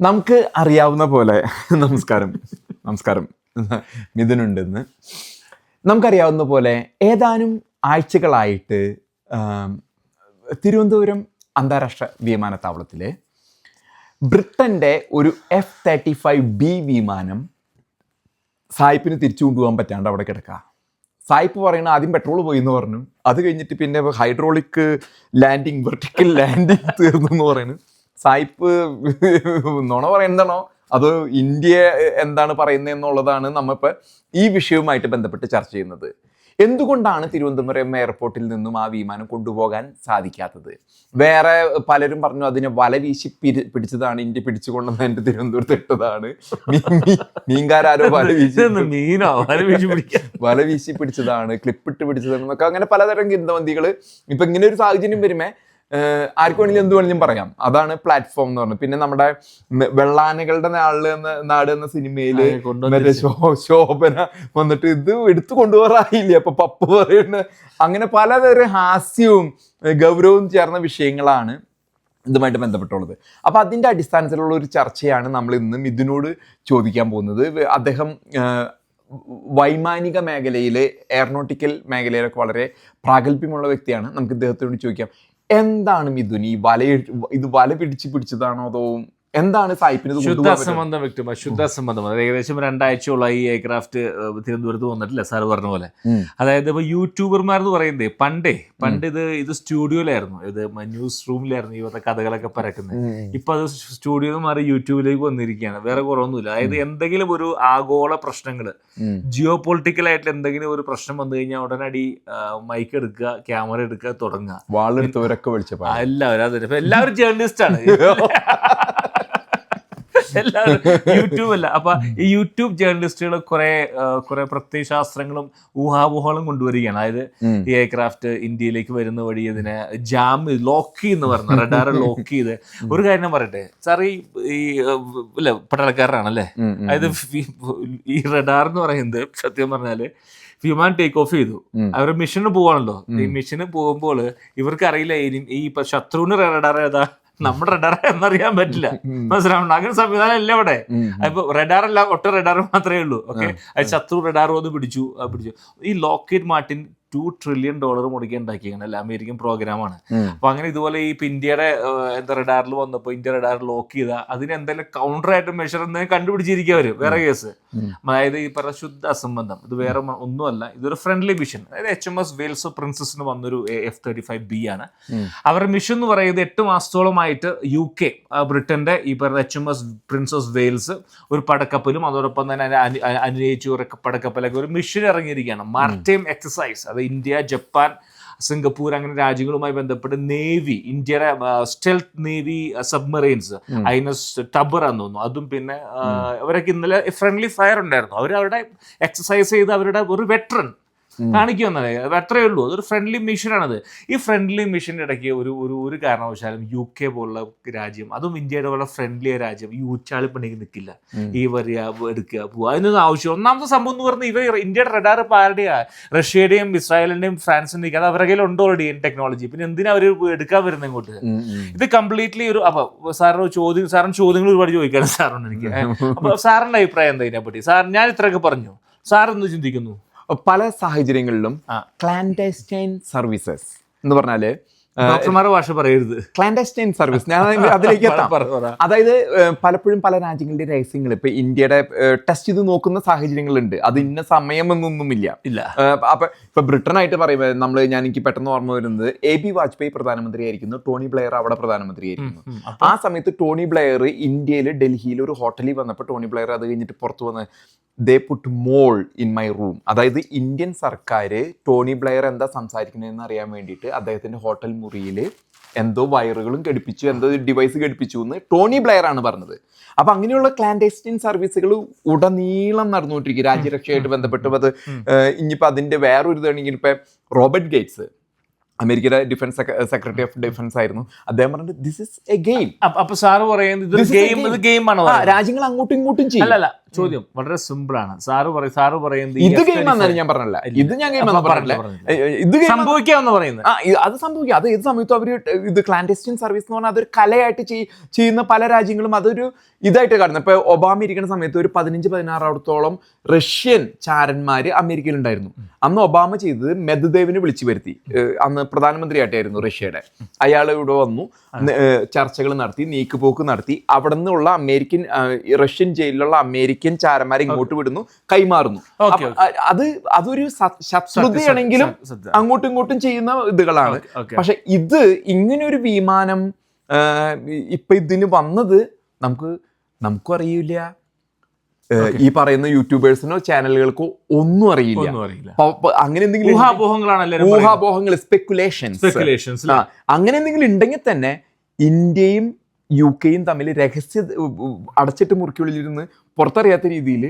നമുക്ക് അറിയാവുന്ന പോലെ. നമസ്കാരം. നമസ്കാരം. മിഥുനുണ്ടെന്ന്. നമുക്കറിയാവുന്ന പോലെ ഏതാനും ആഴ്ചകളായിട്ട് തിരുവനന്തപുരം അന്താരാഷ്ട്ര വിമാനത്താവളത്തിൽ ബ്രിട്ടന്റെ ഒരു എഫ് തേർട്ടി ഫൈവ് ബി വിമാനം സായിപ്പിന് തിരിച്ചു കൊണ്ടുപോകാൻ പറ്റാണ്ട് അവിടെ കിടക്കുക സായിപ്പ് പറയണ ആദ്യം പെട്രോൾ പോയി എന്ന് പറഞ്ഞു. അത് കഴിഞ്ഞിട്ട് പിന്നെ ഹൈഡ്രോളിക് ലാൻഡിങ് വെർട്ടിക്കൽ ലാൻഡിങ് തീർന്നു എന്ന് പറയുന്നു സായിപ്പ് നുണ പറയുന്നതാണോ? അതോ ഇന്ത്യ എന്താണ് പറയുന്നത് എന്നുള്ളതാണ് നമ്മളിപ്പോൾ ഈ വിഷയവുമായിട്ട് ബന്ധപ്പെട്ട് ചർച്ച ചെയ്യുന്നത്. എന്തുകൊണ്ടാണ് തിരുവനന്തപുരം എയർപോർട്ടിൽ നിന്നും ആ വിമാനം കൊണ്ടുപോകാൻ സാധിക്കാത്തത്? വേറെ പലരും പറഞ്ഞു അതിനെ വല വീശി പിരി പിടിച്ചതാണ് ഇന്ത്യ പിടിച്ചുകൊണ്ടെന്ന് എന്റെ തിരുവനന്തപുരത്ത് ഇട്ടതാണ്. മീൻകാരോ വല വീശി മീനോ? വല വീശി വല വീശി പിടിച്ചതാണ് ക്ലിപ്പിട്ട് പിടിച്ചതാണ് എന്നൊക്കെ. അങ്ങനെ പലതരം കിന്തവന്തികൾ ഇപ്പൊ ഇങ്ങനെ ഒരു സാഹചര്യം വരുമേ ആർക്ക് വേണമെങ്കിലും എന്ത് വേണമെങ്കിലും പറയാം. അതാണ് പ്ലാറ്റ്ഫോം എന്ന് പറഞ്ഞത്. പിന്നെ നമ്മുടെ വെള്ളാനകളുടെ നാളിൽ എന്ന നാട് എന്ന സിനിമയിൽ മറ്റേ ശോഭന വന്നിട്ട് ഇത് എടുത്തു കൊണ്ടുപോകാറായില്ലേ അപ്പൊ പപ്പു പറയുന്നത് അങ്ങനെ പലതരം ഹാസ്യവും ഗൗരവവും ചേർന്ന വിഷയങ്ങളാണ് ഇതുമായിട്ട് ബന്ധപ്പെട്ടുള്ളത്. അപ്പൊ അതിന്റെ അടിസ്ഥാനത്തിലുള്ള ഒരു ചർച്ചയാണ് നമ്മൾ ഇന്ന് ഇതിനോട് ചോദിക്കാൻ പോകുന്നത്. അദ്ദേഹം വൈമാനിക മേഖലയിൽ എയർനോട്ടിക്കൽ മേഖലയിലൊക്കെ വളരെ പ്രാഗൽഭ്യമുള്ള വ്യക്തിയാണ്. നമുക്ക് ഇദ്ദേഹത്തോട് ചോദിക്കാം. എന്താണ് മിഥുൻ? ഈ വല ഇത് വല പിടിച്ച് പിടിച്ചതാണോ അതോ എന്താണ് സായിപ്പിന് ശുദ്ധസംബന്ധം ശുദ്ധ ശുദ്ധസംബന്ധം പറ്റുമോ? അസംബന്ധം വ്യക്തി ശുദ്ധ അസംബന്ധം അത് ഏകദേശം രണ്ടാഴ്ചയുള്ള ഈ എയർക്രാഫ്റ്റ് തിരുവനന്തപുരത്ത് വന്നിട്ടില്ല സാർ പറഞ്ഞ പോലെ. അതായത് ഇപ്പൊ യൂട്യൂബർമാർ എന്ന് പറയുന്നത് പണ്ടേ പണ്ട് ഇത് ഇത് സ്റ്റുഡിയോയിലായിരുന്നു. ഇത് ന്യൂസ് റൂമിലായിരുന്നു ഇവരുടെ കഥകളൊക്കെ പരക്കുന്നത്. ഇപ്പൊ അത് സ്റ്റുഡിയോ മാറി യൂട്യൂബിലേക്ക് വന്നിരിക്കുകയാണ്. വേറെ കുറവൊന്നുമില്ല. അതായത് എന്തെങ്കിലും ഒരു ആഗോള പ്രശ്നങ്ങൾ. ജിയോ പൊളിറ്റിക്കൽ ആയിട്ട് എന്തെങ്കിലും ഒരു പ്രശ്നം വന്നു കഴിഞ്ഞാൽ ഉടനടി മൈക്ക് എടുക്കുക ക്യാമറ എടുക്കുക തുടങ്ങുക. വാളെടുത്തവരൊക്കെ എല്ലാവരും അതെ എല്ലാവരും ജേർണലിസ്റ്റ് ആണ് എല്ലാവരും യൂട്യൂബ് അല്ല. അപ്പൊ ഈ യൂട്യൂബ് ജേർണലിസ്റ്റുകൾ കുറെ കുറെ പ്രത്യയശാസ്ത്രങ്ങളും ഊഹാപോഹങ്ങളും കൊണ്ടുവരികയാണ്. അതായത് ഈ എയർക്രാഫ്റ്റ് ഇന്ത്യയിലേക്ക് വരുന്ന വഴി ഇതിനെ ജാം ലോക്ക് എന്ന് പറഞ്ഞ റഡാർ ലോക്ക് ചെയ്ത് ഒരു കാര്യം ഞാൻ പറയട്ടെ. സാർ ഈ ഇല്ല പട്ടാളക്കാരനാണല്ലേ? അതായത് ഈ റഡാർ എന്ന് പറയുന്നത് സത്യം പറഞ്ഞാൽ വിമാനം ടേക്ക് ഓഫ് ചെയ്തു. അവർ മിഷന് പോവാണല്ലോ. ഈ മിഷന് പോകുമ്പോൾ ഇവർക്ക് അറിയില്ല ഇനി- ഈ ശത്രുവിന് റഡാർ ഏതാ? നമ്മുടെ റഡാർ എന്നറിയാൻ പറ്റില്ല. മനസ്സിലാവണം അങ്ങനെ സംവിധാനം ഇല്ല അവിടെ അപ്പൊ ഇപ്പൊ റഡാർ അല്ല ഒറ്റ റഡാർ മാത്രമേ ഉള്ളൂ. ഓക്കെ ശത്രു റഡാർ ഒന്ന് പിടിച്ചു പിടിച്ചു. ഈ Lockheed Martin two trillion dollar മുടക്കി ഉണ്ടാക്കിയാണ് അല്ല? അമേരിക്കൻ പ്രോഗ്രാമാണ് ആണ്. അപ്പൊ അങ്ങനെ ഇതുപോലെ ഈ ഇപ്പൊ ഇന്ത്യയുടെ എന്താ റഡാറിൽ വന്നപ്പോൾ ഇന്ത്യ റഡാർ ലോക്ക് ചെയ്ത അതിന് എന്തെങ്കിലും കൗണ്ടർ ആയിട്ട് മെഷർ എന്തെങ്കിലും കണ്ടുപിടിച്ചിരിക്കുക അവർ വേറെ കേസ്. അതായത് ഈ പറഞ്ഞ ശുദ്ധ അസംബന്ധം. ഇത് വേറെ ഒന്നുമല്ല. ഇതൊരു ഫ്രണ്ട്ലി മിഷൻ അതായത് എച്ച് എം എസ് വെയിൽസ് പ്രിൻസസിന് വന്നൊരു എഫ് തേർട്ടി ഫൈവ് ബി ആണ്. അവരുടെ മിഷൻ എന്ന് പറയുന്നത് എട്ട് മാസത്തോളമായിട്ട് യു കെ ബ്രിട്ടന്റെ ഈ പറഞ്ഞ H M S princess Wales ഒരു പടക്കപ്പലും അതോടൊപ്പം തന്നെ അതിനെ അനു- അ- ഒരു പടക്കപ്പലൊക്കെ ഒരു മിഷൻ ഇറങ്ങിയിരിക്കുകയാണ്. മാർട്ടൈം എക്സസൈസ് അത് ഇന്ത്യ ജപ്പാൻ സിംഗപ്പൂർ അങ്ങനെ രാജ്യങ്ങളുമായി ബന്ധപ്പെട്ട് നേവി ഇന്ത്യയുടെ stealth navy submarines I N S Tabar എന്ന് തോന്നുന്നു. അതും പിന്നെ അവരൊക്കെ ഇന്നലെ ഫ്രണ്ട്ലി ഫയർ ഉണ്ടായിരുന്നു. അവർ അവരുടെ എക്സസൈസ് ചെയ്ത് അവരുടെ ഒരു വെറ്ററൻ കാണിക്കുമെന്നത് അത് അത്രയേ ഉള്ളൂ. അതൊരു ഫ്രണ്ട്ലി മിഷനാണത് ഈ ഫ്രണ്ട്ലി മിഷന്റെ ഇടയ്ക്ക് ഒരു ഒരു ഒരു കാരണവശാലും യു കെ പോലുള്ള രാജ്യം അതും ഇന്ത്യയുടെ പോലെ ഫ്രണ്ട്ലിയ രാജ്യം ഈ ഉച്ചാളി പണിക്ക് നിൽക്കില്ല ഈ വരിക എടുക്കുക പോവുക. അതിനൊന്നും ആവശ്യം ഒന്നാമത്തെ സംഭവം എന്ന് പറഞ്ഞാൽ ഇവർ ഇന്ത്യയുടെ റഡാർ ആരുടെയാ? റഷ്യയുടെയും ഇസ്രായേലിന്റെയും ഫ്രാൻസിന്റെയും അത് അവരുടെ കയ്യിൽ ഉണ്ടോ ഓൾറെഡി ടെക്നോളജി പിന്നെ എന്തിനാ അവർ എടുക്കാൻ വരുന്നത് ഇങ്ങോട്ട്. ഇത് കംപ്ലീറ്റ്ലി ഒരു അപ്പൊ സാറിന് ചോദ്യം സാറിന് ചോദ്യങ്ങൾ ഒരുപാട് ചോദിക്കാണ് സാറിന് എനിക്ക്. അപ്പൊ സാറിന്റെ അഭിപ്രായം എന്താ ഇതിനെപ്പറ്റി? സാർ ഞാൻ ഇത്രയൊക്കെ പറഞ്ഞു. സാർ എന്ത് ചിന്തിക്കുന്നു? പല സാഹചര്യങ്ങളിലും. ക്ലാൻഡസ്റ്റൈൻ സർവീസസ് എന്ന് പറഞ്ഞാൽ ഡോക്ടർമാരുടെ ഭാഷ പറയരുത്. ക്ലാൻഡസ്റ്റൈൻ സർവീസ് ഞാൻ അതിലേക്ക് എത്താം. അതായത് പലപ്പോഴും പല രാജ്യങ്ങളുടെ രഹസ്യങ്ങൾ. ഇപ്പൊ ഇന്ത്യയുടെ ടെസ്റ്റ് ചെയ്ത് നോക്കുന്ന സാഹചര്യങ്ങളുണ്ട്. അത് ഇന്ന സമയമെന്നൊന്നുമില്ല. ഇല്ല. അപ്പൊ ഇപ്പൊ ബ്രിട്ടൻ ആയിട്ട് പറയുമ്പോൾ നമ്മൾ ഞാൻ എനിക്ക് പെട്ടെന്ന് ഓർമ്മ വരുന്നത് എ ബി വാജ്പേയി പ്രധാനമന്ത്രി ആയിരിക്കുന്നു ടോണി ബ്ലെയർ അവിടെ പ്രധാനമന്ത്രി ആയിരിക്കുന്നു ആ സമയത്ത് ടോണി ബ്ലെയർ ഇന്ത്യയിൽ ഡൽഹിയിൽ ഒരു ഹോട്ടലിൽ വന്നപ്പോൾ ടോണി ബ്ലെയർ അത് കഴിഞ്ഞിട്ട് പുറത്തു വന്ന് they put mole in my room അതായത് ഇന്ത്യൻ സർക്കാർ ടോണി ബ്ലെയർ എന്താ സംസാരിക്കുന്നതെന്ന് അറിയാൻ വേണ്ടിയിട്ട് അദ്ദേഹത്തിന്റെ ഹോട്ടൽ മുറിയിൽ എന്തോ വയറുകളും ഘടിപ്പിച്ചു എന്തോ ഡിവൈസ് ഘടിപ്പിച്ചു എന്ന് ടോണി ബ്ലെയർ ആണ് പറഞ്ഞത്. അപ്പൊ അങ്ങനെയുള്ള ക്ലാൻഡേസ്റ്റൈൻ സർവീസുകൾ ഉടനീളം നടന്നുകൊണ്ടിരിക്കും. രാജ്യരക്ഷയായിട്ട് ബന്ധപ്പെട്ട് അത് ഇനിയിപ്പോൾ അതിന്റെ വേറൊരു ഇതാണെങ്കിൽ ഇപ്പം റോബർട്ട് ഗേറ്റ്സ് അമേരിക്കയുടെ ഡിഫൻസ് സെക്രട്ടറി ഓഫ് ഡിഫൻസ് ആയിരുന്നു. അദ്ദേഹം പറഞ്ഞത് ദിസ് ഇസ് എ ഗെയിം അപ്പൊ- സാറ് പറയുന്നത് രാജ്യങ്ങൾ അങ്ങോട്ടും ഇങ്ങോട്ടും ചെയ്യും. അല്ലല്ല ചോദ്യം വളരെ സിമ്പിൾ ആണ് സാറ് പറയും സാറ് പറയുന്നത് ഇത് F-35 ഗെയിം ആണെന്ന് ഞാൻ പറഞ്ഞല്ല ഇത് ഞാൻ ഗെയിം എന്ന് പറഞ്ഞില്ല ഇത് സംഭവിക്കാന്ന് സംഭവിക്കാമെന്ന് പറയുന്നത്. ആ അത് സംഭവിക്കും. അത് ഏത് സമയത്തും അവർ ഇത് ക്ലാൻഡെസ്റ്റിൻ സർവീസ് എന്ന് പറഞ്ഞാൽ അതൊരു കലയായിട്ട് ചെയ്യുന്ന പല രാജ്യങ്ങളും അതൊരു ഇതായിട്ട് കാണുന്നത് ഇപ്പൊ ഒബാമ ഇരിക്കുന്ന സമയത്ത് ഒരു പതിനഞ്ച് പതിനാറോടത്തോളം റഷ്യൻ ചാരന്മാര് അമേരിക്കയിൽ ഉണ്ടായിരുന്നു അന്ന് ഒബാമ ചെയ്തത് മെദ്ദേവിനെ വിളിച്ചു വരുത്തി. അന്ന് അന്ന് പ്രധാനമന്ത്രിയായിട്ടായിരുന്നു റഷ്യയുടെ. അയാൾ ഇവിടെ വന്നു ചർച്ചകൾ നടത്തി നീക്കുപോക്ക് നടത്തി. അവിടെ നിന്നുള്ള അമേരിക്കൻ റഷ്യൻ ജയിലിലുള്ള അമേരിക്കൻ ചാരന്മാരെ ഇങ്ങോട്ട് വിടുന്നു കൈമാറുന്നു. അത് അതൊരു ശത്രുതയാണെങ്കിലും. അങ്ങോട്ടും ഇങ്ങോട്ടും ചെയ്യുന്ന ഇതുകളാണ്. പക്ഷെ ഇത് ഇങ്ങനെ ഒരു വിമാനം ഇപ്പൊ ഇതിന് വന്നത് നമുക്ക് നമുക്കും അറിയില്ല. ഈ പറയുന്ന യൂട്യൂബേഴ്സിനോ ചാനലുകൾക്കോ ഒന്നും അറിയില്ല. അങ്ങനെ എന്തെങ്കിലും ഊഹാപോഹങ്ങൾ സ്പെക്കുലേഷൻസ് അങ്ങനെ എന്തെങ്കിലും ഉണ്ടെങ്കിൽ തന്നെ ഇന്ത്യയും യു കെയും തമ്മിൽ രഹസ്യ അടച്ചിട്ട് മുറിക്കുള്ളിലിരുന്ന് പുറത്തറിയാത്ത രീതിയിൽ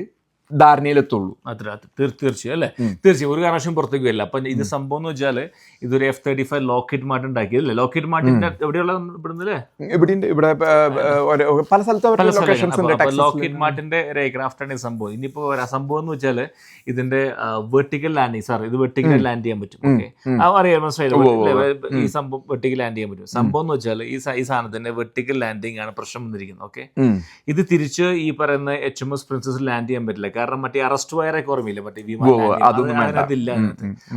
ധാരണയിലെത്തുള്ളൂ. അത്ര അത് തീർ- തീർച്ചയായും അല്ലേ. തീർച്ചയായും ഒരു കാരണവശാലും പുറത്തേക്ക് വരില്ല. അപ്പം ഇത് സംഭവം എന്ന് വെച്ചാൽ ഇതൊരു F thirty five Lockheed Martin ഉണ്ടാക്കിയതല്ലേ Lockheed മാർട്ടിന്റെ എവിടെയുള്ള ഇവിടുന്ന് അല്ലേ ഇവിടെ ഇവിടെ പല സ്ഥലത്ത് ലോക്കറ്റ്. മാർട്ടിന്റെ ഒരു ആണ് ഈ സംഭവം. ഇനിയിപ്പോ സംഭവം എന്ന് വെച്ചാൽ ഇതിന്റെ വെർട്ടിക്കൽ ലാൻഡിങ് സാർ ഇത് വെർട്ടിക്കൽ ലാൻഡ് ചെയ്യാൻ പറ്റും. ഓക്കെ. അറിയാം മനസ്സിലായില്ലേ? ഈ സംഭവം വെർട്ടിക്കൽ ലാൻഡ് ചെയ്യാൻ പറ്റും. സംഭവം എന്ന് വെച്ചാൽ ഈ ഈ സാധനത്തിന്റെ വെർട്ടിക്കൽ ലാൻഡിങ് ആണ് പ്രശ്നം വന്നിരിക്കുന്നത്. ഓക്കെ? ഇത് തിരിച്ച് ഈ പറയുന്ന H M S princess land ചെയ്യാൻ പറ്റില്ല. കാരണം മറ്റേ അറസ്റ്റ് വയറൊക്കെ ഓർമ്മയില്ല? മറ്റേ അതില്ല.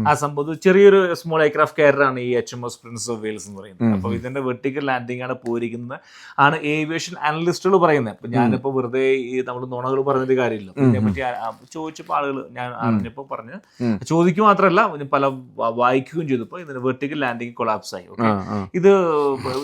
ആ സംഭവം ചെറിയൊരു സ്മോൾ എയർക്രാഫ്റ്റ് ആണ് ഈ H M S prince of Wales എന്ന് പറയുന്നത്. അപ്പൊ ഇതിന്റെ വെർട്ടിക്കൽ ലാൻഡിംഗ് ആണ് പോയിരിക്കുന്നത്. ആണ് ഏവിയേഷൻ അനലിസ്റ്റുകൾ പറയുന്നത്. അപ്പൊ ഞാനിപ്പോ വെറുതെ ഈ നമ്മൾ നുണകൾ പറഞ്ഞിട്ട് കാര്യമില്ല. ഇതിനെ പറ്റി ആ- ആ ചോദിച്ചപ്പോൾ ആളുകൾ ഞാൻ അറിഞ്ഞപ്പോൾ പറഞ്ഞ്. ചോദിക്കുക മാത്രമല്ല പല വായിക്കുകയും ചെയ്തപ്പോൾ ഇതിന് വെർട്ടിക്കൽ ലാൻഡിംഗ് കൊളാപ്സ് ആയി. ഇത്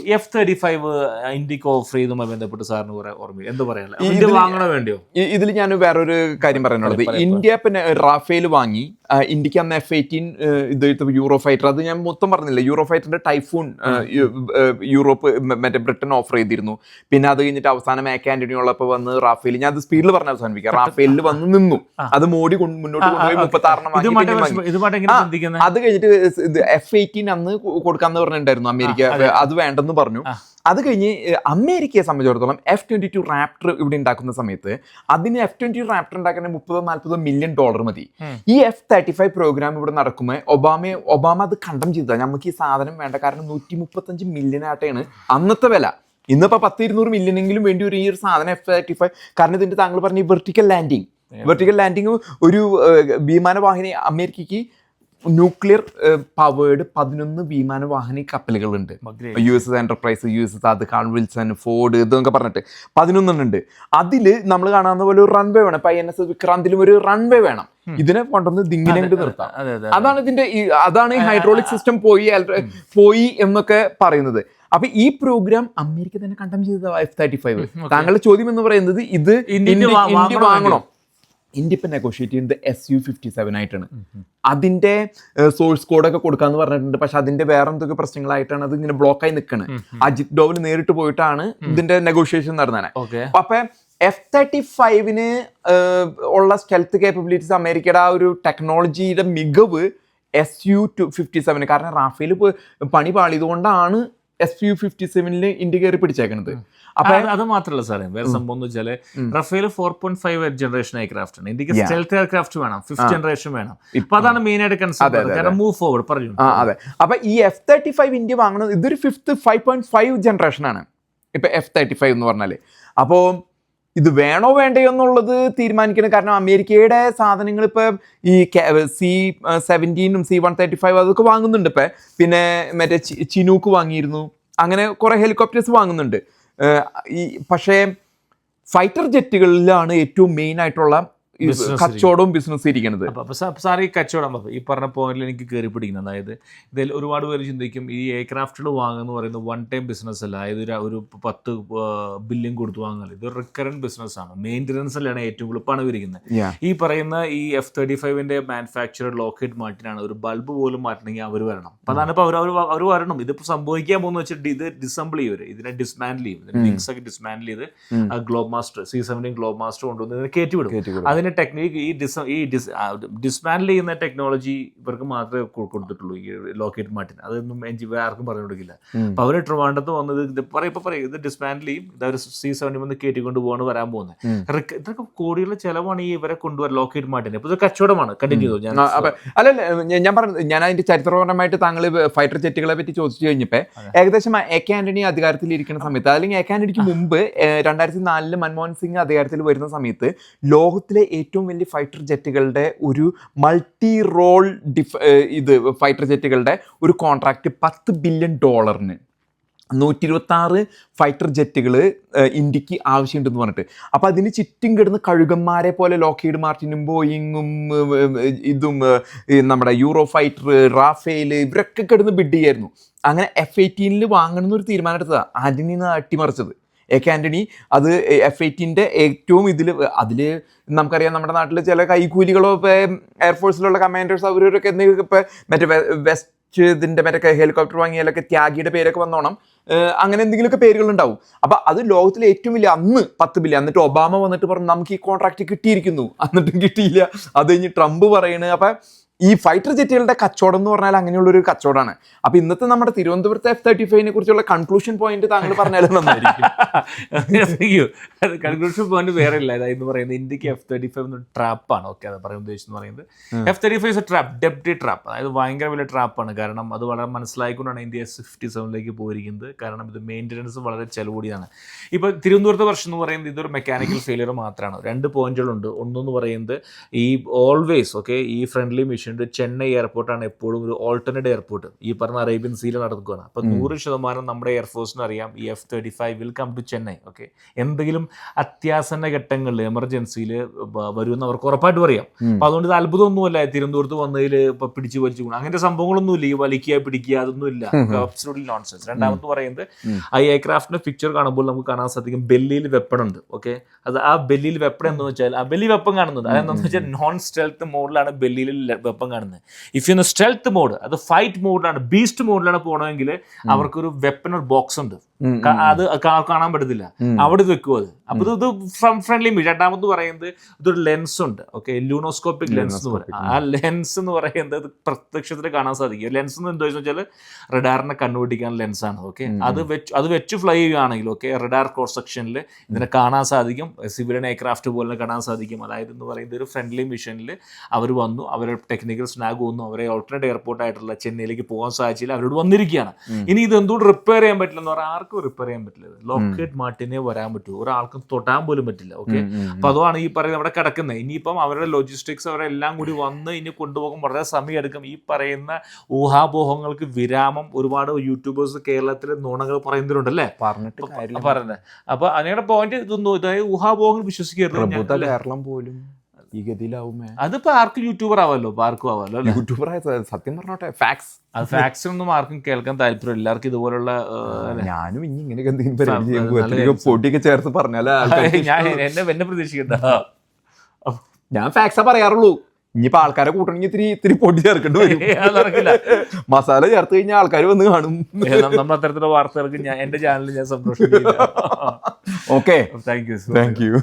എഫ് തേർട്ടി ഫൈവ് ഇന്ത്യയ്ക്ക് ഓഫർ ചെയ്തുമായി ബന്ധപ്പെട്ട് സാറിന് കുറെ ഓർമ്മയില്ല? എന്ത് പറയാനില്ല ഇതിൽ വാങ്ങണോ വേണ്ടിയോ? ഇതിൽ ഞാൻ വേറൊരു കാര്യം പറയാനുള്ളത് പറയ്, പറയ്. ഇന്ത്യ പിന്നെ റാഫേൽ വാങ്ങി ഇന്ത്യയ്ക്ക് അന്ന് എഫ് എയ്റ്റീൻ ഇത് യൂറോ ഫൈറ്റർ അത് ഞാൻ മൊത്തം പറഞ്ഞില്ല യൂറോ ഫൈറ്ററിന്റെ ടൈഫൂൺ യൂറോപ്പ് മറ്റേ ബ്രിട്ടൻ ഓഫർ ചെയ്തിരുന്നു. പിന്നെ അത് കഴിഞ്ഞിട്ട് അവസാനം മേക്ക് ആന്റണി ഉള്ളപ്പോൾ വന്ന് റാഫേൽ ഞാൻ അത് സ്പീഡിൽ പറഞ്ഞ അവസാനിപ്പിക്കാം. റാഫേലിൽ വന്ന് നിന്നു. അത് മോഡി മുന്നോട്ട് കൊണ്ടുപോയി മുപ്പത്തി ആറെണ്ണം വാങ്ങി ഇതുമായിട്ട് പിന്നെയും വാങ്ങി. ഇതുമായിട്ട് എങ്ങനെ ആ, ബന്ധിക്കുന്നത് അത് കഴിഞ്ഞിട്ട് എഫ് എയ്റ്റീൻ അന്ന് കൊടുക്കാന്ന് പറഞ്ഞിട്ടുണ്ടായിരുന്നു അമേരിക്ക. അത് വേണ്ടെന്ന് പറഞ്ഞു. അത് കഴിഞ്ഞ് അമേരിക്കയെ സംബന്ധിച്ചിടത്തോളം എഫ് ട്വന്റി ടു റാപ്റ്റർ ഇവിടെ ഉണ്ടാക്കുന്ന സമയത്ത് അതിന് എഫ് ട്വന്റി റാപ്റ്റർ ഉണ്ടാക്കാൻ മുപ്പതോ നാൽപ്പതോ മില്യൺ ഡോളർ മതി. ഈ എഫ് തേർട്ടി ഫൈവ് പ്രോഗ്രാം ഇവിടെ നടക്കുമ്പോൾ ഒബാമ ഒബാമ അത് കണ്ടം ചെയ്തതാണ് നമുക്ക് ഈ സാധനം വേണ്ട. കാരണം നൂറ്റി മുപ്പത്തഞ്ച് മില്യൺ ആയിട്ടാണ് അന്നത്തെ വില. ഇന്നിപ്പോൾ പത്ത് ഇരുന്നൂറ് മില്യനെങ്കിലും വേണ്ടി ഒരു ഈ ഒരു സാധനം എഫ് തേർട്ടി ഫൈവ് കാരണം ഇതിന്റെ താങ്കൾ പറഞ്ഞ വെർട്ടിക്കൽ ലാൻഡിങ് വെർട്ടിക്കൽ ലാൻഡിങ് ഒരു വിമാനവാഹിനി അമേരിക്കയ്ക്ക് ന്യൂക്ലിയർ പവേർഡ് പതിനൊന്ന് വിമാന വിമാനവാഹിനി കപ്പലുകളുണ്ട്. U S S enterprise U S S അത് വിൽസൺ ഫോർഡ് ഇതൊക്കെ പറഞ്ഞിട്ട് പതിനൊന്നെണ്ണം ഉണ്ട് അതിൽ നമ്മൾ കാണാവുന്ന പോലെ ഒരു റൺവേ വേണം. ഇപ്പൊ ഐ എൻ എസ് വിക്രാന്തിലും ഒരു റൺവേ വേണം. ഇതിനെ കൊണ്ടുവന്ന് ദിങ്ങിനെ നിർത്താം. അതെ അതെ അതാണ് ഇതിന്റെ അതാണ് ഈ ഹൈഡ്രോളിക് സിസ്റ്റം പോയി പോയി എന്നൊക്കെ പറയുന്നത്. അപ്പൊ ഈ പ്രോഗ്രാം അമേരിക്ക തന്നെ കണ്ടം ചെയ്ത എഫ് തേർട്ടി ഫൈവ് താങ്കളുടെ ചോദ്യം എന്ന് പറയുന്നത് ഇത് ഇന്ത്യ വാങ്ങണോ ഇപ്പൊ നെഗോഷിയേറ്റ് ചെയ്യുന്നത് എസ് യു ഫിഫ്റ്റി സെവൻ ആയിട്ടാണ് അതിന്റെ സോഴ്സ് കോഡൊക്കെ കൊടുക്കാന്ന് പറഞ്ഞിട്ടുണ്ട്. പക്ഷെ അതിന്റെ വേറെ എന്തൊക്കെ പ്രശ്നങ്ങളായിട്ടാണ് അത് ഇങ്ങനെ ബ്ലോക്കായി നിൽക്കുന്നത് അജിത് ഡോവൽ നേരിട്ട് പോയിട്ടാണ് ഇതിന്റെ നെഗോഷിയേഷൻ നടന്നത് അപ്പൊ എഫ് തേർട്ടി ഫൈവിന് ഉള്ള സ്റ്റെൽത്ത് കേപ്പബിലിറ്റീസ് അമേരിക്കയുടെ ആ ഒരു ടെക്നോളജിയുടെ മികവ് എസ് യു ടു ഫിഫ്റ്റി സെവന് കാരണം റാഫേൽ പണി പാളിയതുകൊണ്ടാണ് എസ് യു ഫിഫ്റ്റി സെവനിൽ ഇന്ത്യ കയറി പിടിച്ചേക്കുന്നത് അപ്പൊ അത് മാത്രമല്ല സാറേ. വേറെ സംഭവം എന്ന് വെച്ചാൽ Rafale four point five generation aircraft ആണ്. ഇന്ത്യയ്ക്ക് സ്റ്റെൽത്ത് എയർക്രാഫ്റ്റ് വേണം ഫിഫ്ത് ജനറേഷൻ വേണം. ഇപ്പൊ അതാണ് മെയിൻ ആയിട്ട് കൺസേൺ കാരണം മൂവ് ഫോർവേഡ് പറഞ്ഞു. അതെ. അപ്പൊ ഈ എഫ് തേർട്ടി ഫൈവ് ഇന്ത്യ വാങ്ങുന്നത് ഇതൊരു fifth five point five generation ആണ്. ഇപ്പൊ എഫ് തേർട്ടി ഫൈവ് എന്ന് പറഞ്ഞാൽ. അപ്പോൾ ഇത് വേണോ വേണ്ടയോ എന്നുള്ളത് തീരുമാനിക്കണം. കാരണം അമേരിക്കയുടെ സാധനങ്ങൾ ഇപ്പൊ ഈ സി സെവന്റീനും സി വൺ തേർട്ടി ഫൈവ് അതൊക്കെ വാങ്ങുന്നുണ്ട് ഇപ്പൊ. പിന്നെ മറ്റേ ചിനൂക്ക് വാങ്ങിയിരുന്നു. അങ്ങനെ കുറേ ഹെലികോപ്റ്റേഴ്സ് വാങ്ങുന്നുണ്ട്. ഈ പക്ഷേ ഫൈറ്റർ ജെറ്റുകളിലാണ് ഏറ്റവും മെയിൻ ആയിട്ടുള്ള കച്ചവടവും ബിസിനസ് ഇരിക്കുന്നത് സാർ ഈ കച്ചവടം ഈ പറഞ്ഞ പോയിന്റിൽ എനിക്ക് കയറി പിടിക്കുന്നത് അതായത് ഇതിൽ ഒരുപാട് പേര് ചിന്തിക്കും ഈ എയർക്രാഫ്റ്റുകൾ വാങ്ങുന്ന പറയുന്നത് വൺ ടൈം ബിസിനസ് അല്ല. അതായത് ഒരു- പത്ത് ബില്യൺ കൊടുത്ത് വാങ്ങുന്നില്ല ഇത് റിക്കറന്റ് ബിസിനസ് ആണ്. മെയിന്റനൻസിലാണ് ഏറ്റവും കൂടുതൽ പണം വിരിക്കുന്നത്. ഈ പറയുന്ന ഈ എഫ് തേർട്ടി ഫൈവിന്റെ മാനുഫാക്ചറർ ലോക്കറ്റ് മാർട്ടിനാണ് ഒരു ബൾബ് പോലും മാറ്റണമെങ്കിൽ അവർ വരണം. അപ്പൊ അതാണ് ഇപ്പൊ അവർ അവർ വരണം. ഇതിപ്പോ സംഭവിക്കാൻ പോകുന്ന വെച്ചിട്ട് ഇത് ഡിസംബിൾ ചെയ്യും ഇതിനെ ഡിസ്മാൻഡിൽ ചെയ്യും ഇതിനെ ഒക്കെ ഡിസ്മാൻഡിൽ ചെയ്ത് Globemaster C seventeen Globemaster കൊണ്ടുവന്ന് ഇതിനെ കയറ്റി വിടും അതിന് അതിന് ടെക്നിക്ക് ഈ ഡിസ് ഈ ഡിസ് ഡിസ്മാൻഡിൽ ചെയ്യുന്ന ടെക്നോളജി ഇവർക്ക് മാത്രമേ കൊടുത്തിട്ടുള്ളൂ ഈ ലോക്കേറ്റ് മാർട്ടിൻ അതൊന്നും എൻജി ആർക്കും പറഞ്ഞു കൊടുക്കില്ല. അപ്പോൾ അപ്പൊ അവർ ട്രിവാൻഡത്ത് വന്നത് ഇത് പറയും ഇപ്പൊ പറയും ഇത് ഡിസ്മാൻഡിൽ ചെയ്യും. ഇത് അവർ സി സെവന്റി വന്ന് കയറ്റിക്കൊണ്ട് പോകണം വരാൻ പോകുന്നത്. ഇതൊക്കെ കോടിയുള്ള ചിലവാണ് ഈ ഇവരെ കൊണ്ടുവരാൻ ലോക്കേറ്റ് മാർട്ടിൻ ഇപ്പോൾ ഇത് കച്ചവടമാണ്. കണ്ടിന്യൂ ചെയ്തു? ഞാൻ അല്ല ഞാൻ- പറഞ്ഞത് ഞാൻ അതിന്റെ ചരിത്രപരമായിട്ട് താങ്കൾ ഫൈറ്റർ ജെറ്റുകളെ പറ്റി ചോദിച്ചു കഴിഞ്ഞപ്പോൾ ഏകദേശം എ കെ ആന്റണി അധികാരത്തിൽ സമയത്ത് അല്ലെങ്കിൽ എ കെ ആന്റണിക്ക് മുമ്പ് രണ്ടായിരത്തി നാലിൽ മൻമോഹൻ സിംഗ് അധികാരത്തിൽ വരുന്ന സമയത്ത് ലോകത്തിലെ ഏറ്റവും വലിയ ഫൈറ്റർ ജെറ്റുകളുടെ ഒരു മൾട്ടി റോൾ ഡിഫ് ഇത് ഫൈറ്റർ ജെറ്റുകളുടെ ഒരു കോൺട്രാക്റ്റ് പത്ത് ബില്യൺ ഡോളറിന് നൂറ്റി ഇരുപത്താറ് ഫൈറ്റർ ജെറ്റുകൾ ഇന്ത്യയ്ക്ക് ആവശ്യമുണ്ടെന്ന് പറഞ്ഞിട്ട്. അപ്പോൾ അതിന് ചുറ്റും കിടന്ന് കഴുകന്മാരെ പോലെ ലോക്കീഡ് മാർട്ടിനും ബോയിങ്ങും ഇതും നമ്മുടെ യൂറോ ഫൈറ്റർ റാഫേൽ ഇവരൊക്കെ കിടന്ന് ബിഡ് ചെയ്യായിരുന്നു. അങ്ങനെ എഫ് എയ്റ്റീനിൽ വാങ്ങണമെന്നൊരു തീരുമാനം എടുത്തതാണ് അതിൽ നിന്ന് അട്ടിമറിച്ചത്. എ കെ ആന്റണി അത് എഫ് എയ്റ്റീന്റെ ഏറ്റവും ഇതിൽ അതിൽ നമുക്കറിയാം നമ്മുടെ നാട്ടിൽ ചില കൈക്കൂലികളോ ഇപ്പോൾ എയർഫോഴ്സിലുള്ള കമാൻഡേഴ്സ് അവരൊക്കെ എന്തെങ്കിലും ഇപ്പോൾ മറ്റേ വെസ്റ്റ് ഇതിന്റെ മറ്റേ ഹെലികോപ്റ്റർ വാങ്ങിയാലൊക്കെ ത്യാഗിയുടെ പേരൊക്കെ വന്നോണം. അങ്ങനെ എന്തെങ്കിലുമൊക്കെ പേരുകളുണ്ടാവും ഉണ്ടാവും. അപ്പൊ അത് ലോകത്തിലെ ഏറ്റവും വലിയ അന്ന് പത്ത് ബില്യൺ എന്നിട്ട് ഒബാമ വന്നിട്ട് പറഞ്ഞു നമുക്ക് ഈ കോൺട്രാക്റ്റ് കിട്ടിയിരിക്കുന്നു. എന്നിട്ടും കിട്ടിയില്ല. അത് കഴിഞ്ഞ് ട്രംപ് പറയണ്. അപ്പൊ ഈ ഫൈറ്റർ ജെറ്റുകളുടെ കച്ചവടം എന്ന് പറഞ്ഞാൽ അങ്ങനെയുള്ള ഒരു കച്ചവടമാണ്. അപ്പൊ ഇന്നത്തെ നമ്മുടെ തിരുവനന്തപുരത്തെ എഫ് തേർട്ടി ഫൈവിനെ കുറിച്ചുള്ള കൺക്ലൂഷൻ പോയിന്റ് താങ്കൾ പറഞ്ഞാലും നന്നായിരിക്കും. കൺക്ലൂഷൻ പോയിന്റ് വേറെ ഇല്ല. അതായത് പറയുന്നത് ഇന്ത്യയ്ക്ക് എഫ് തേർട്ടി ഫൈവ് ട്രാപ്പാണ് ഓക്കെ അത് പറയാൻ ഉദ്ദേശിച്ചെന്ന് പറയുന്നത്. എഫ് തേർട്ടി ഫൈവ് ട്രാപ്പ് ഡെപ്റ്റി ട്രാപ്പ് അതായത് ഭയങ്കര വലിയ ട്രാപ്പാണ് കാരണം അത് വളരെ മനസ്സിലായിക്കൊണ്ടാണ് ഇന്ത്യ എസ് ഫിഫ്റ്റി സെവനിലേക്ക് പോയിരിക്കുന്നത്. കാരണം ഇത് മെയിന്റനൻസ് വളരെ ചെലവൂടിയാണ് ഇപ്പോൾ തിരുവനന്തപുരത്തെ വർഷം എന്ന് പറയുന്നത് ഇതൊരു മെക്കാനിക്കൽ ഫെയിലിയർ മാത്രമാണ് രണ്ട് പോയിന്റുകളുണ്ട് ഒന്നെന്ന് പറയുന്നത് ഈ ഓൾവേസ് ഓക്കെ ഈ ഫ്രണ്ട്ലി മിഷന്റെ ചെന്നൈ എയർപോർട്ടാണ് എപ്പോഴും ഒരു ഓൾട്ടർനേറ്റ് എയർപോർട്ട് ഈ പറഞ്ഞ അറേബ്യൻ സീൽ നടക്കുകയാണ് അപ്പോൾ നൂറ് ശതമാനം നമ്മുടെ എയർഫോഴ്സിന് അറിയാം ഈ F thirty five will come to Chennai okay എന്തെങ്കിലും അത്യാസന്ന ഘട്ടങ്ങളിൽ എമർജൻസിയിൽ വരുമെന്ന് അവർക്ക് ഉറപ്പായിട്ടും അറിയാം. അപ്പൊ അതുകൊണ്ട് ഇത് അത്ഭുതമൊന്നുമല്ല. തിരുവനന്തപുരത്ത് വന്നതിൽ ഇപ്പൊ പിടിച്ചു വലിച്ചു കൊണ്ടു അങ്ങനത്തെ സംഭവങ്ങളൊന്നും ഇല്ല ഈ വലിക്കുക പിടിക്കുക അതൊന്നും ഇല്ല. അബ്സലൂട്ട്ലി നോൺസെൻസ് രണ്ടാമത് പറയുന്നത് ആ എയർക്രാഫ്റ്റിന്റെ പിക്ചർ കാണുമ്പോൾ നമുക്ക് കാണാൻ സാധിക്കും ബെല്ലിയിൽ വെപ്പൺ ഉണ്ട് ഓക്കെ അത് ആ ബെല്ലിയിൽ വെപ്പൺ എന്ന് വെച്ചാൽ ആ ബെല്ലി വെപ്പൺ കാണുന്നുണ്ട് അതെന്താണെന്ന് വെച്ചാൽ നോൺ സ്റ്റെൽത്ത് മോഡിലാണ് ബെല്ലിയിൽ വെപ്പൺ കാണുന്നത്. ഇഫ് യു സ്റ്റെൽത്ത് മോഡ് അത് ഫൈറ്റ് മോഡിലാണ് ബീസ്റ്റ് മോഡിലാണ് പോകണമെങ്കിൽ അവർക്കൊരു വെപ്പൺ ഒരു ബോക്സ് ഉണ്ട്. അത് കാണാൻ പറ്റത്തില്ല. അവിടെ ഇത് വെക്കും അത്? അപ്പൊ ഇത് ഫ്രം ഫ്രണ്ട്ലി രണ്ടാമത് പറയുന്നത് ഇതൊരു ലെൻസ് ഉണ്ട്. ഓക്കെ ലൂണോസ്കോപ്പിക് ലെൻസ് എന്ന് പറയും. ആ ലെൻസ് എന്ന് പറയുന്നത് പ്രത്യക്ഷത്തിൽ കാണാൻ സാധിക്കും. ലെൻസ് എന്ന് എന്താ വെച്ചാൽ റഡാറിനെ കണ്ടുപിടിക്കാൻ ലെൻസ് ആണ്. ഓക്കെ അത് വെച്ച് അത് വെച്ച് ഫ്ലൈ ചെയ്യുകയാണെങ്കിൽ ഓക്കെ റഡാർ ക്രോസ് സെക്ഷനിൽ ഇതിനെ കാണാൻ സാധിക്കും. സിവിലിയൻ എയർക്രാഫ്റ്റ് പോലെ കാണാൻ സാധിക്കും. അതായത് എന്ന് പറയുന്നത് ഒരു ഫ്രണ്ട്ലി മിഷനിൽ അവർ വന്നു അവരെ ടെക്നിക്കൽ സ്നാഗ് വന്നു അവരെ ഓൾട്ടർനേറ്റ് എയർപോർട്ട് ആയിട്ടുള്ള ചെന്നൈയിലേക്ക് പോകാൻ സാധിച്ചില്ല അവരോട് വന്നിരിക്കുകയാണ്. ഇനി ഇത് എന്തുകൊണ്ട് റിപ്പയർ ചെയ്യാൻ പറ്റില്ല എന്ന് പറഞ്ഞാൽ ആർക്കും റിപ്പയർ ചെയ്യാൻ പറ്റില്ല. ലോക്കേറ്റ് മാർട്ടിനെ വരാൻ പറ്റൂ. ഒരാൾക്കും തൊട്ടാൻ പോലും പറ്റില്ല ഓക്കെ അപ്പൊ അതുമാണ് ഈ പറയുന്നത് അവിടെ കിടക്കുന്നത് ഇനിയിപ്പം അവരുടെ ലോജിസ്റ്റിക്സ് അവരെല്ലാം കൂടി വന്ന് ഇനി കൊണ്ടുപോകാൻ വളരെ സമയം എടുക്കും. ഈ പറയുന്ന ഊഹാപോഹങ്ങൾക്ക് വിരാമം ഒരുപാട് യൂട്യൂബേഴ്സ് കേരളത്തിലെ നുണകൾ പറയുന്നവരുണ്ടല്ലേ? പറഞ്ഞിട്ട്. പറയുന്നത് അപ്പൊ അതിനുള്ള പോയിന്റ് ഇതൊന്നും ഇതായത് ഊഹാപോഹങ്ങൾ വിശ്വസിക്കരുത്. കേരളം പോലും ഈ ഗതിയിലാവുമേ അതിപ്പോ ആർക്കും യൂട്യൂബർ ആവാലോ ഇപ്പൊ ആർക്കും ആവാലോ അല്ലേ? യൂട്യൂബർ സത്യം പറഞ്ഞോട്ടെ ഫാക്സ് അത് ഫാക്സ് ഒന്നും ആർക്കും കേൾക്കാൻ താല്പര്യം എല്ലാവർക്കും ഇതുപോലുള്ള ഏഹ്, ഞാനും ഇനി ഇങ്ങനെയൊക്കെ എന്തെങ്കിലും പരിപാടി നല്ല ചെയ്യുമ്പോൾ. എന്തെങ്കിലും പൊടിയൊക്കെ ചേർത്ത് പറഞ്ഞാലേ ആൾക്കാർക്ക് ഞാൻ. എന്നെ എന്നെ പ്രതീക്ഷിക്കണ്ട. ഞാൻ ഫാക്സാ പറയാറുള്ളൂ. ഇനിയിപ്പോ ആൾക്കാരെ കൂട്ടണമെങ്കിൽ ഇത്തിരി ഇത്തിരി പൊടി ചേർക്കേണ്ടി വരും. അത് നടക്കില്ല മസാല ചേർത്ത് കഴിഞ്ഞാൽ ആൾക്കാർ വന്ന് കാണും. ഏ, നം- നമ്മൾ അത്തരത്തിലുള്ള വാർത്തകൾക്ക് ഞാൻ എന്റെ ചാനലിൽ ഞാൻ സന്തോഷം okay thank you thank you